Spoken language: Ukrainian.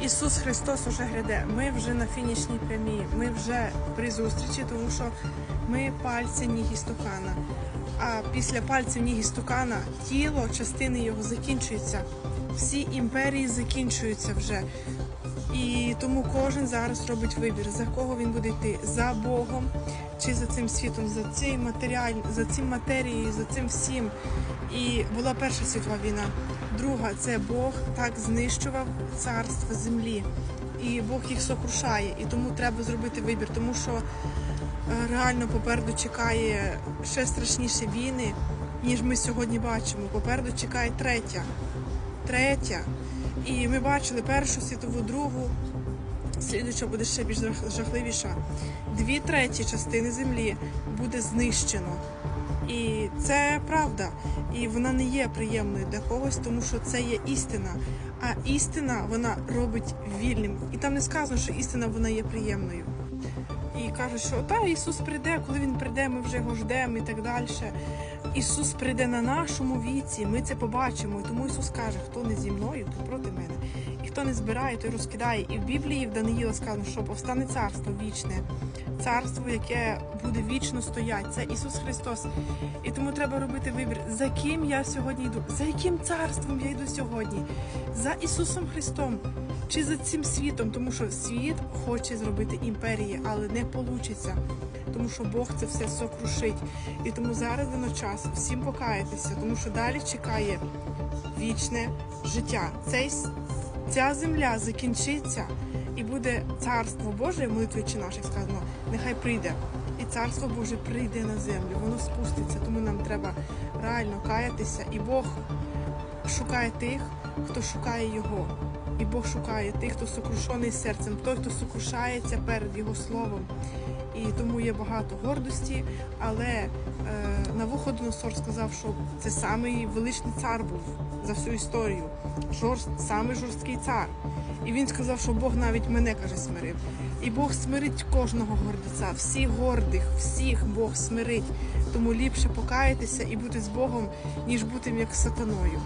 Ісус Христос уже гряде. Ми вже на фінішній прямій. Ми вже при зустрічі, тому що ми пальці ніг істукана. А після пальців ніг істукана тіло, частини його закінчуються. Всі імперії закінчуються вже. І тому кожен зараз робить вибір, за кого він буде йти, за Богом чи за цим світом, за цим матеріаль, за цим матерією, за цим всім. І була перша світова війна. Друга це Бог так знищував царство землі, і Бог їх сокрушає. І тому треба зробити вибір, тому що е, реально попереду чекає ще страшніші війни, ніж ми сьогодні бачимо. Попереду чекає третя третя. І ми бачили першу світову, другу. Слідуюча буде ще більш жахливіша. Дві треті частини землі буде знищено. І це правда. І вона не є приємною для когось, тому що це є істина. А істина вона робить вільним. І там не сказано, що істина вона є приємною. І кажуть, що та Ісус прийде, коли Він прийде, ми вже його ждемо і так далі. Ісус прийде на нашому віці, ми це побачимо. І тому Ісус каже, хто не зі мною, то проти мене. Хто не збирає, той розкидає. І в Біблії в Даниїла сказано, що повстане царство вічне, царство, яке буде вічно стоять. Це Ісус Христос. І тому треба робити вибір, за ким я сьогодні йду, за яким царством я йду сьогодні, за Ісусом Христом чи за цим світом, тому що світ хоче зробити імперії, але не вийде, тому що Бог це все сокрушить. І тому зараз дано час всім покаятися, тому що далі чекає вічне життя. Цей, ця земля закінчиться і буде царство Боже, молитвою чи наших сказано, нехай прийде. І царство Боже прийде на землю, воно спуститься, тому нам треба реально каятися. І Бог шукає тих, хто шукає його. І Бог шукає тих, хто сокрушений серцем, той, хто сокрушається перед Його словом. І тому є багато гордості, але е, Навуходоносор сказав, що це самий величний цар був за всю історію. Жорст, самий жорсткий цар. І він сказав, що Бог навіть мене каже смирив. І Бог смирить кожного гордеця, всіх гордих, всіх Бог смирить. Тому ліпше покаятися і бути з Богом, ніж бути як сатаною.